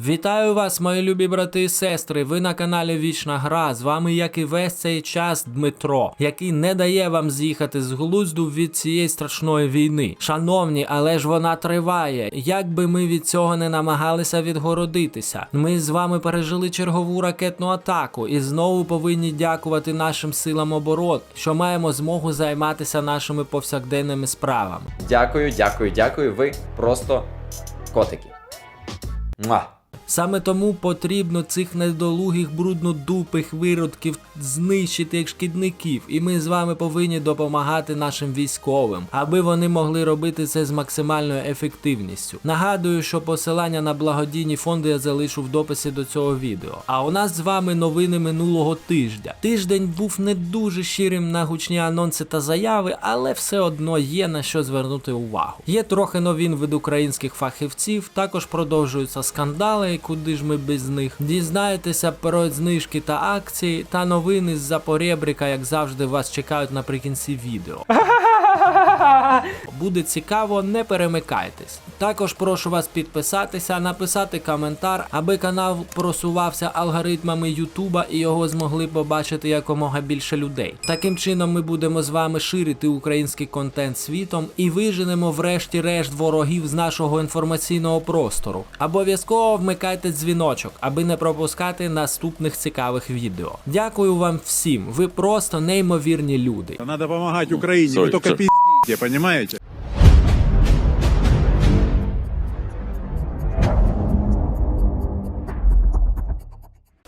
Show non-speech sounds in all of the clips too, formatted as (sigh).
Вітаю вас, мої любі брати і сестри. Ви на каналі Вічна Гра. З вами, як і весь цей час, Дмитро, який не дає вам з'їхати з глузду від цієї страшної війни. Шановні, але ж вона триває. Як би ми від цього не намагалися відгородитися, ми з вами пережили чергову ракетну атаку і знову повинні дякувати нашим силам оборот, що маємо змогу займатися нашими повсякденними справами. Дякую, дякую, дякую. Ви просто котики. Муа. Саме тому потрібно цих недолугих бруднодупих виродків знищити як шкідників, і ми з вами повинні допомагати нашим військовим, аби вони могли робити це з максимальною ефективністю. Нагадую, що посилання на благодійні фонди я залишу в дописі до цього відео. А у нас з вами новини минулого тижня. Тиждень був не дуже щирим на гучні анонси та заяви, але все одно є на що звернути увагу. Є трохи новин від українських фахівців, також продовжуються скандали, і куди ж ми без них. Дізнаєтеся про знижки та акції та новини з-за поребрика, як завжди, вас чекають наприкінці відео. (laughs) (laughs) Буде цікаво, не перемикайтесь. Також прошу вас підписатися, написати коментар, аби канал просувався алгоритмами Ютуба і його змогли побачити якомога більше людей. Таким чином ми будемо з вами ширити український контент світом і виженемо врешті-решт ворогів з нашого інформаційного простору. Обов'язково вмикайте дзвіночок, аби не пропускати наступних цікавих відео. Дякую вам всім. Ви просто неймовірні люди. Надо помогать Украине, вы Стой, только что? пиздите, понимаете?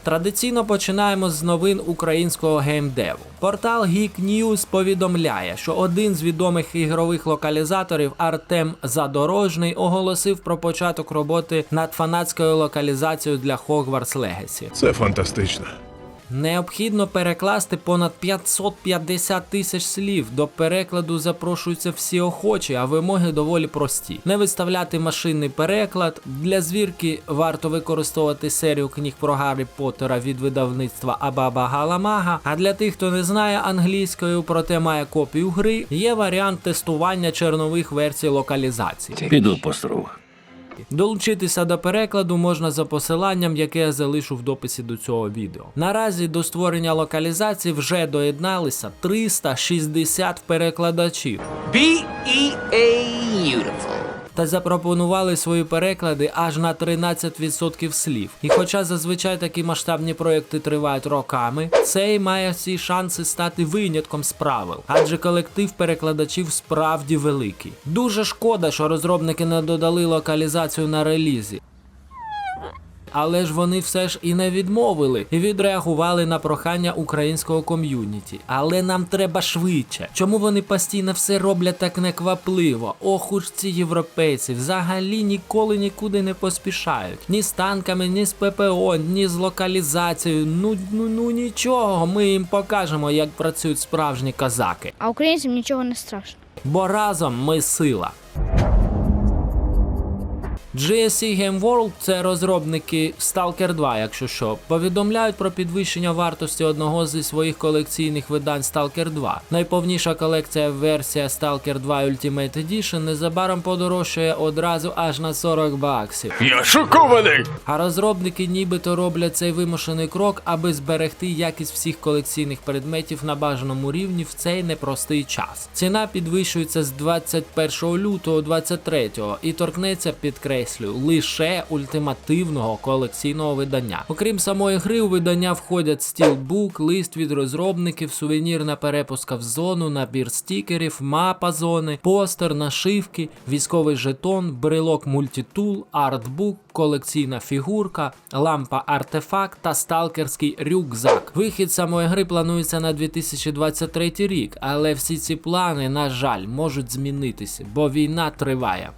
Традиційно починаємо з новин українського геймдеву. Портал Geek News повідомляє, що один з відомих ігрових локалізаторів Артем Задорожний оголосив про початок роботи над фанатською локалізацією для Hogwarts Legacy. Це фантастично. Необхідно перекласти понад 550 тисяч слів. До перекладу запрошуються всі охочі, а вимоги доволі прості. Не виставляти машинний переклад. Для звірки варто використовувати серію книг про Гаррі Поттера від видавництва Абаба Галамага. А для тих, хто не знає англійською, проте має копію гри, є варіант тестування чернових версій локалізації. Піду постру. Долучитися до перекладу можна за посиланням, яке я залишу в дописі до цього відео. Наразі до створення локалізації вже доєдналися 360 перекладачів B E A beautiful. Та запропонували свої переклади аж на 13% слів. І хоча зазвичай такі масштабні проекти тривають роками, цей має всі шанси стати винятком з правил, адже колектив перекладачів справді великий. Дуже шкода, що розробники не додали локалізацію на релізі. Але ж вони все ж і не відмовили і відреагували на прохання українського ком'юніті. Але нам треба швидше. Чому вони постійно все роблять так неквапливо? Ох уж ці європейці взагалі ніколи нікуди не поспішають. Ні з танками, ні з ППО, ні з локалізацією. Ну ну ну нічого. Ми їм покажемо, як працюють справжні козаки. А українцям нічого не страшно. Бо разом ми сила. GSC Game World – це розробники Stalker 2, якщо що, повідомляють про підвищення вартості одного зі своїх колекційних видань Stalker 2. Найповніша колекція версія Stalker 2 Ultimate Edition незабаром подорожчає одразу аж на 40 баксів. Я шокований! А розробники нібито роблять цей вимушений крок, аби зберегти якість всіх колекційних предметів на бажаному рівні в цей непростий час. Ціна підвищується з 21 лютого 23 і торкнеться, підкреслюю, лише ультимативного колекційного видання. Окрім самої гри, у видання входять стілбук, лист від розробників, сувенірна перепуска в зону, набір стікерів, мапа зони, постер, нашивки, військовий жетон, брелок мультитул, артбук, колекційна фігурка, лампа артефакт та сталкерський рюкзак. Вихід самої гри планується на 2023 рік, але всі ці плани, на жаль, можуть змінитися, бо війна триває.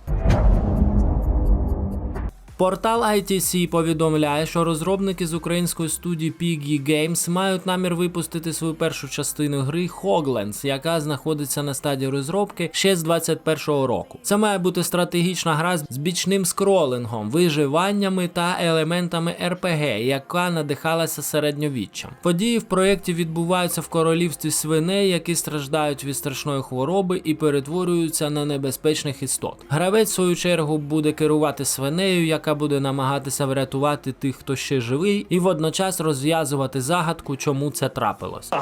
Портал ITC повідомляє, що розробники з української студії Piggy Games мають намір випустити свою першу частину гри Hoglands, яка знаходиться на стадії розробки ще з 21-го року. Це має бути стратегічна гра з бічним скролингом, виживаннями та елементами RPG, яка надихалася середньовіччям. Події в проєкті відбуваються в королівстві свиней, які страждають від страшної хвороби і перетворюються на небезпечних істот. Гравець, в свою чергу, буде керувати свинею, яка яка буде намагатися врятувати тих, хто ще живий, і водночас розв'язувати загадку, чому це трапилось.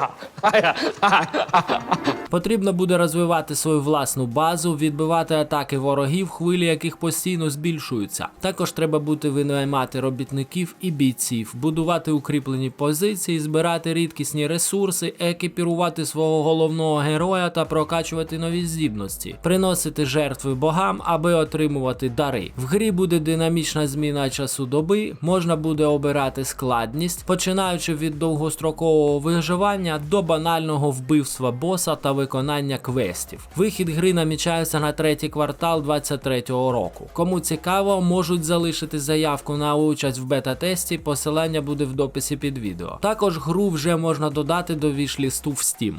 Потрібно буде розвивати свою власну базу, відбивати атаки ворогів, хвилі яких постійно збільшуються. Також треба бути винаймати робітників і бійців, будувати укріплені позиції, збирати рідкісні ресурси, екіпірувати свого головного героя та прокачувати нові здібності, приносити жертви богам, аби отримувати дари. В грі буде динамічна зміна часу доби, можна буде обирати складність, починаючи від довгострокового виживання до банального вбивства боса та виконання квестів. Вихід гри намічається на третій квартал 23-го року. Кому цікаво, можуть залишити заявку на участь в бета-тесті, посилання буде в дописі під відео. Також гру вже можна додати до вішлісту в Steam.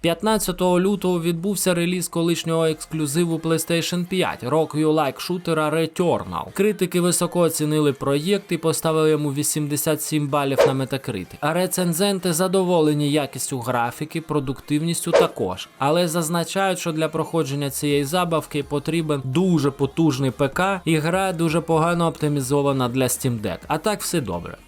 15 лютого відбувся реліз колишнього ексклюзиву PlayStation 5 Rock You Like шутера Returnal. Критики високо оцінили проєкт і поставили йому 87 балів на Metacritic. А рецензенти задоволені якістю графіки, продуктивністю також, але зазначають, що для проходження цієї забавки потрібен дуже потужний ПК, і гра дуже погано оптимізована для Steam Deck. А так все добре.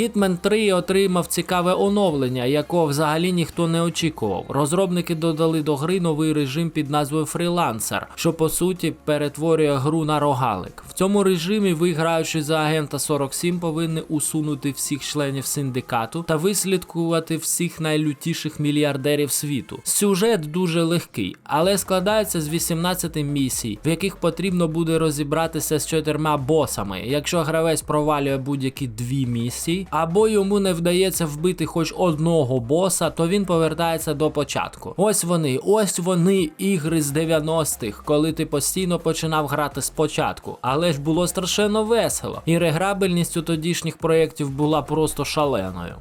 Hitman 3 отримав цікаве оновлення, якого взагалі ніхто не очікував. Розробники додали до гри новий режим під назвою Freelancer, що по суті перетворює гру на рогалик. В цьому режимі ви, граючи за агента 47, повинні усунути всіх членів синдикату та вислідкувати всіх найлютіших мільярдерів світу. Сюжет дуже легкий, але складається з 18 місій, в яких потрібно буде розібратися з чотирма босами. Якщо гравець провалює будь-які дві місії, або йому не вдається вбити хоч одного боса, то він повертається до початку. Ось вони, ось вони, ігри з 90-х, коли ти постійно починав грати спочатку. Але ж було страшенно весело, і реграбельність у тодішніх проєктів була просто шаленою.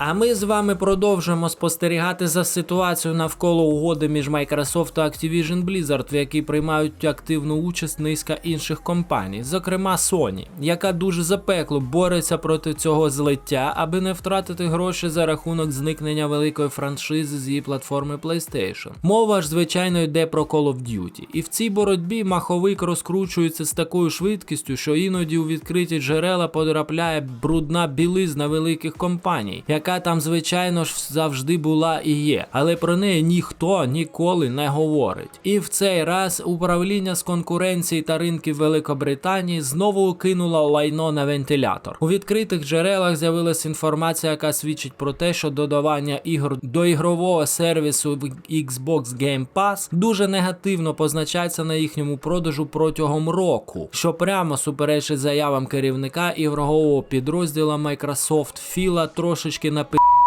А ми з вами продовжуємо спостерігати за ситуацією навколо угоди між Microsoft та Activision Blizzard, в якій приймають активну участь низка інших компаній, зокрема Sony, яка дуже запекло бореться проти цього злиття, аби не втратити гроші за рахунок зникнення великої франшизи з її платформи PlayStation. Мова ж звичайно йде про Call of Duty, і в цій боротьбі маховик розкручується з такою швидкістю, що іноді у відкриті джерела потрапляє брудна білизна великих компаній, яка там, звичайно ж, завжди була і є, але про неї ніхто ніколи не говорить. І в цей раз управління з конкуренції та ринків Великобританії знову кинуло лайно на вентилятор. У відкритих джерелах з'явилася інформація, яка свідчить про те, що додавання ігор до ігрового сервісу в Xbox Game Pass дуже негативно позначається на їхньому продажу протягом року, що прямо суперечить заявам керівника ігрового підрозділу Microsoft Філа трошечки на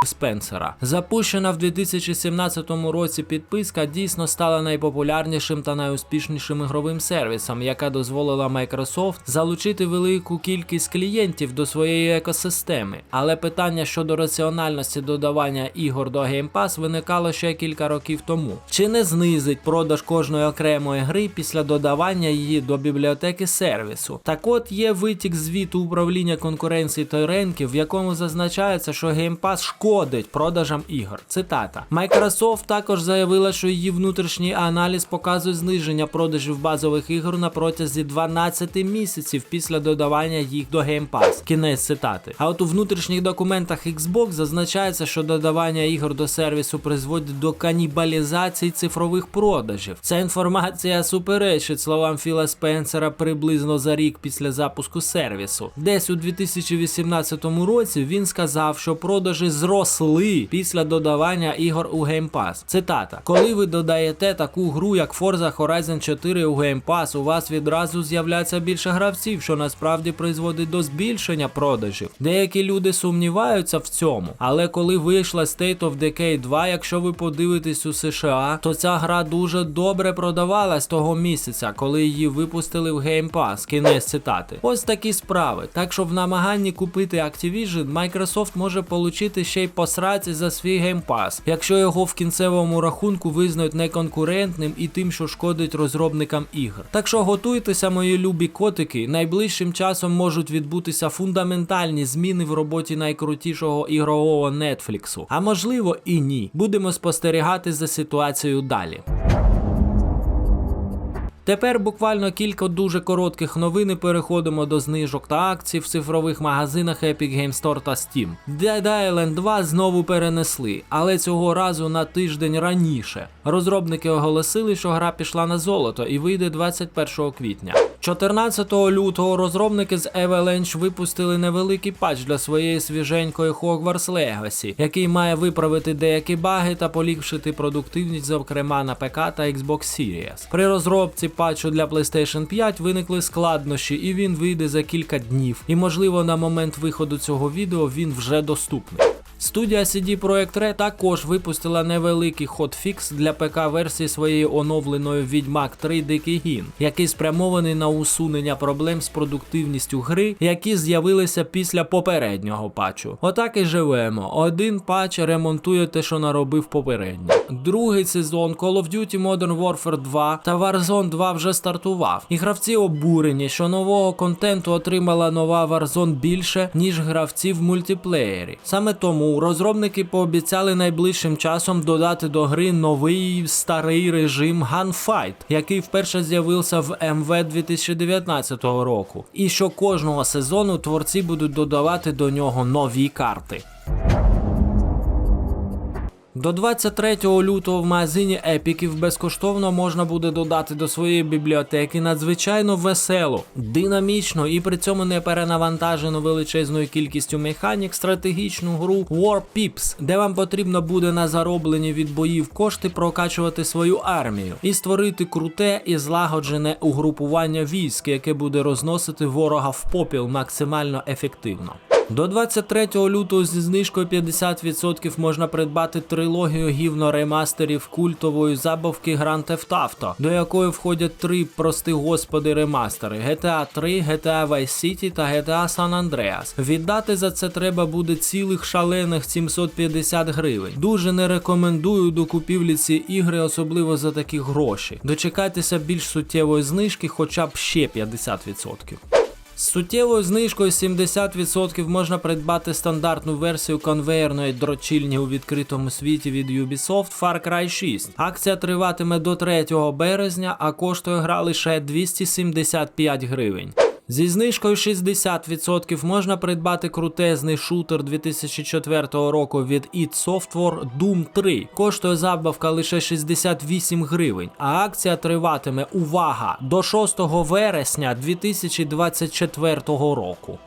Спенсера. Запущена в 2017 році підписка дійсно стала найпопулярнішим та найуспішнішим ігровим сервісом, яка дозволила Microsoft залучити велику кількість клієнтів до своєї екосистеми. Але питання щодо раціональності додавання ігор до Game Pass виникало ще кілька років тому. Чи не знизить продаж кожної окремої гри після додавання її до бібліотеки сервісу? Так от є витік звіту управління конкуренції та ринків, в якому зазначається, що Game Pass шкодить продажам ігор. Цитата: Microsoft також заявила, що її внутрішній аналіз показує зниження продажів базових ігор на протязі 12 місяців після додавання їх до Game Pass. Кінець цитати. А от у внутрішніх документах Xbox зазначається, що додавання ігор до сервісу призводить до канібалізації цифрових продажів. Ця інформація суперечить словам Філа Спенсера приблизно за рік після запуску сервісу. Десь у 2018 році він сказав, що продажі зросли після додавання ігор у Game Pass. Цитата: Коли ви додаєте таку гру, як Forza Horizon 4 у Game Pass, у вас відразу з'являється більше гравців, що насправді призводить до збільшення продажів. Деякі люди сумніваються в цьому, але коли вийшла State of Decay 2, якщо ви подивитесь у США, то ця гра дуже добре продавалась того місяця, коли її випустили в Game Pass. Кінець цитати. Ось такі справи. Так що в намаганні купити Activision, Microsoft може получити ще й посраці за свій геймпас, якщо його в кінцевому рахунку визнають неконкурентним і тим, що шкодить розробникам ігр. Так що готуйтеся, мої любі котики. Найближчим часом можуть відбутися фундаментальні зміни в роботі найкрутішого ігрового Нетфліксу. А можливо і ні. Будемо спостерігати за ситуацією далі. Тепер буквально кілька дуже коротких новин і переходимо до знижок та акцій в цифрових магазинах Epic Game Store та Steam. Dead Island 2 знову перенесли, але цього разу на тиждень раніше. Розробники оголосили, що гра пішла на золото і вийде 21 квітня. 14 лютого розробники з Avalanche випустили невеликий патч для своєї свіженької Hogwarts Legacy, який має виправити деякі баги та поліпшити продуктивність, зокрема на ПК та Xbox Series. При розробці патчу для PlayStation 5 виникли складнощі, і він вийде за кілька днів. І можливо на момент виходу цього відео він вже доступний. Студія CD Projekt Red також випустила невеликий хотфікс для ПК-версії своєї оновленої Відьмак 3 Дикий Гін, який спрямований на усунення проблем з продуктивністю гри, які з'явилися після попереднього патчу. Отак і живемо. Один патч ремонтує те, що наробив попередній. Другий сезон Call of Duty Modern Warfare 2 та Warzone 2 вже стартував. І гравці обурені, що нового контенту отримала нова Warzone більше, ніж гравці в мультиплеєрі. Саме тому розробники пообіцяли найближчим часом додати до гри новий старий режим Gunfight, який вперше з'явився в МВ 2019 року. І що кожного сезону творці будуть додавати до нього нові карти. До 23 лютого в магазині епіків безкоштовно можна буде додати до своєї бібліотеки надзвичайно веселу, динамічну і при цьому не перенавантажену величезною кількістю механік стратегічну гру War Pips, де вам потрібно буде на зароблені від боїв кошти прокачувати свою армію і створити круте і злагоджене угрупування військ, яке буде розносити ворога в попіл максимально ефективно. До 23 лютого зі знижкою 50% можна придбати трилогію гівно ремастерів культової забавки Grand Theft Auto, до якої входять три прости господи ремастери: GTA 3, GTA Vice City та GTA San Andreas. Віддати за це треба буде цілих шалених 750 гривень. Дуже не рекомендую до купівлі ці ігри, особливо за такі гроші. Дочекайтеся більш суттєвої знижки, хоча б ще 50%. З суттєвою знижкою 70% можна придбати стандартну версію конвеєрної дрочильні у відкритому світі від Ubisoft Far Cry 6. Акція триватиме до 3 березня, а коштує гра лише 275 гривень. Зі знижкою 60% можна придбати крутезний шутер 2004 року від id Software Doom 3. Коштує забавка лише 68 гривень, а акція триватиме увага до 6 вересня 2024 року.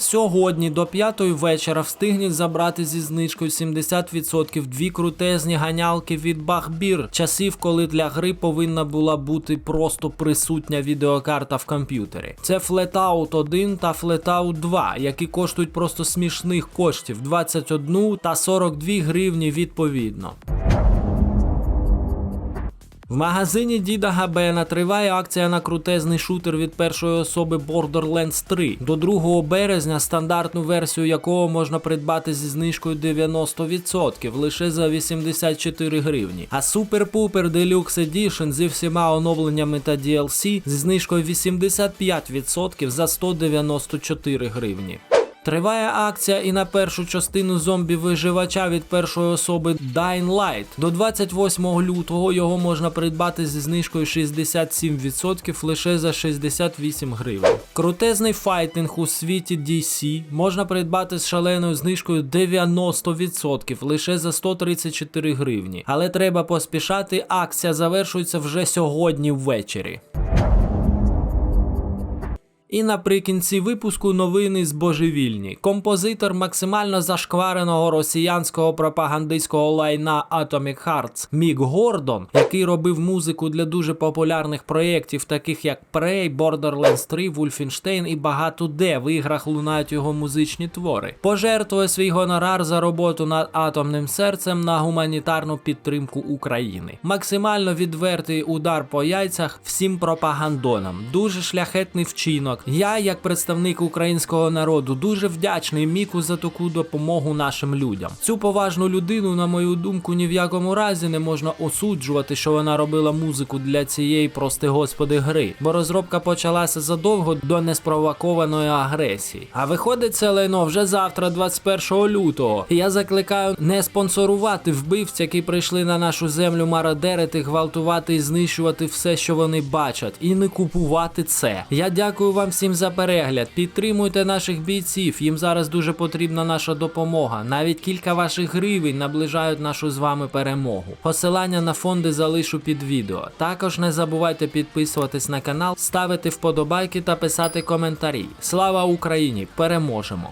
Сьогодні до 5 вечора встигніть забрати зі знижкою 70% дві крутезні ганялки від Бахбір, часів, коли для гри повинна була бути просто присутня відеокарта в комп'ютері. Це Flatout 1 та Flatout 2, які коштують просто смішних коштів 21 та 42 гривні відповідно. В магазині Діда Габена триває акція на крутезний шутер від першої особи Borderlands 3. До 2 березня стандартну версію якого можна придбати зі знижкою 90% лише за 84 гривні. А Super Pooper Deluxe Edition зі всіма оновленнями та DLC зі знижкою 85% за 194 гривні. Триває акція і на першу частину зомбі-виживача від першої особи Dying Light. До 28 лютого його можна придбати зі знижкою 67% лише за 68 гривень. Крутезний файтинг у світі DC можна придбати з шаленою знижкою 90% лише за 134 гривні. Але треба поспішати, акція завершується вже сьогодні ввечері. І наприкінці випуску новини з божевільні. Композитор максимально зашквареного росіянського пропагандистського лайна Atomic Hearts Мік Гордон, який робив музику для дуже популярних проєктів, таких як Prey, Borderlands 3, Wolfenstein і багато де в іграх лунають його музичні твори. Пожертвує свій гонорар за роботу над атомним серцем на гуманітарну підтримку України. Максимально відвертий удар по яйцях всім пропагандонам. Дуже шляхетний вчинок, Я, як представник українського народу, дуже вдячний Міку за таку допомогу нашим людям. Цю поважну людину, на мою думку, ні в якому разі не можна осуджувати, що вона робила музику для цієї прости господи гри, бо розробка почалася задовго до неспровокованої агресії. А виходить це лайно вже завтра, 21 лютого. Я закликаю не спонсорувати вбивць, які прийшли на нашу землю мародерити, гвалтувати і знищувати все, що вони бачать, і не купувати це. Я дякую вам всім за перегляд. Підтримуйте наших бійців. Їм зараз дуже потрібна наша допомога. Навіть кілька ваших гривень наближають нашу з вами перемогу. Посилання на фонди залишу під відео. Також не забувайте підписуватись на канал, ставити вподобайки та писати коментарі. Слава Україні! Переможемо!